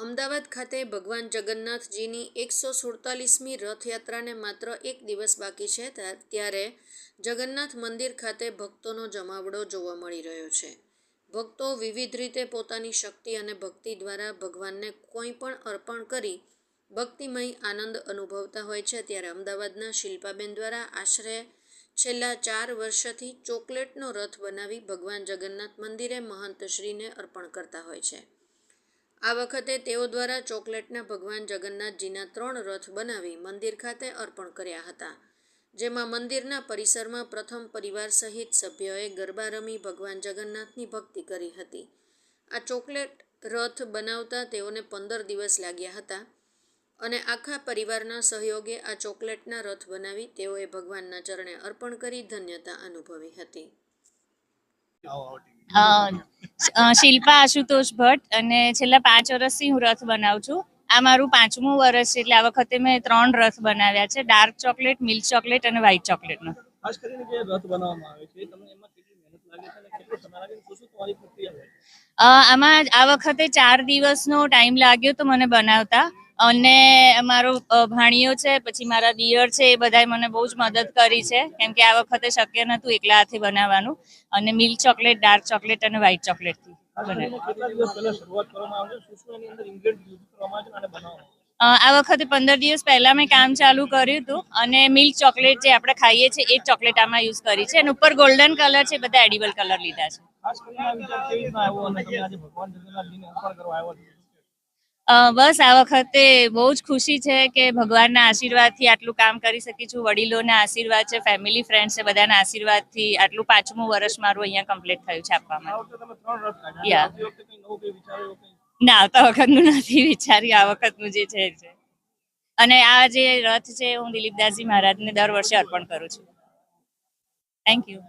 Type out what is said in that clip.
અમદાવાદ ખાતે ભગવાન જગન્નાથજીની એકસો સુડતાલીસમી રથયાત્રાને માત્ર એક દિવસ બાકી છે, ત્યા- ત્યારે જગન્નાથ મંદિર ખાતે ભક્તોનો જમાવડો જોવા મળી રહ્યો છે. ભક્તો વિવિધ રીતે પોતાની શક્તિ અને ભક્તિ દ્વારા ભગવાનને કોઈ પણ અર્પણ કરી ભક્તિમય આનંદ અનુભવતા હોય છે, ત્યારે અમદાવાદના શિલ્પાબેન દ્વારા આશરે છેલ્લા ચાર વર્ષથી ચોકલેટનો રથ બનાવી ભગવાન જગન્નાથ મંદિરે મહંતશ્રીને અર્પણ કરતા હોય છે. આ વખતે તેઓ દ્વારા ચોકલેટના ભગવાન જગન્નાથજીના ત્રણ રથ બનાવી મંદિર ખાતે અર્પણ કર્યા હતા જેમાં મંદિરના પરિસરમાં પ્રથમ પરિવાર સહિત સભ્યોએ ગરબા રમી ભગવાન જગન્નાથની ભક્તિ કરી હતી. આ ચોકલેટ રથ બનાવતા તેઓને પંદર દિવસ લાગ્યા હતા અને આખા પરિવારના સહયોગે આ ચોકલેટના રથ બનાવી તેઓએ ભગવાનના ચરણે અર્પણ કરી ધન્યતા અનુભવી હતી. શિલ્પા આશુતોષ ભટ્ટ અને છેલ્લા પાંચ વર્ષથી હું રથ બનાવું છું. આ મારું પાંચમું વર્ષ છે એટલે આ વખતે મેં ત્રણ રથ બનાવ્યા છે. ડાર્ક ચોકલેટ મિલ્ક ચોકલેટ અને વ્હાઇટ ચોકલેટનો. ખાસ કરીને જે રથ બનાવવામાં આવે છે તમને એમાં આમાં આ વખતે ચાર દિવસનો ટાઈમ લાગ્યો તો મને બનાવતા. અને મારો ભાણિયો છે, પછી મારા દિયર છે, એ બધાએ મને બહુ જ મદદ કરી છે. કેમ કે આ વખતે શક્ય નહોતું એકલા હાથે બનાવવાનું. અને મિલ્ક ચોકલેટ, ડાર્ક ચોકલેટ અને વ્હાઇટ ચોકલેટથી આ વખતે પંદર દિવસ પહેલા મેં કામ ચાલુ કર્યું હતું. અને મિલ્ક ચોકલેટ જે આપણે ખાઈએ છીએ, એ ચોકલેટ આમાં યુઝ કરી છે. અને ઉપર ગોલ્ડન કલર છે બધા એડિબલ કલર લીધા છે? બસ આ વખતે બહુ જ ખુશી છે કે ભગવાનના આશીર્વાદથી આટલું કામ કરી શકી છું. વડીલોના આશીર્વાદ છે ફેમિલી ફ્રેન્ડ છે બધાના આશીર્વાદથી આટલું પાંચમું વર્ષ મારું અહીંયા કમ્પ્લીટ થયું છે આપવામાં ના આવતા વખતનું નથી વિચાર્યું. આ વખતનું જે છે અને આ જે રથ છે હું દિલીપદાસજી મહારાજને દર વર્ષે અર્પણ કરું છું. Thank you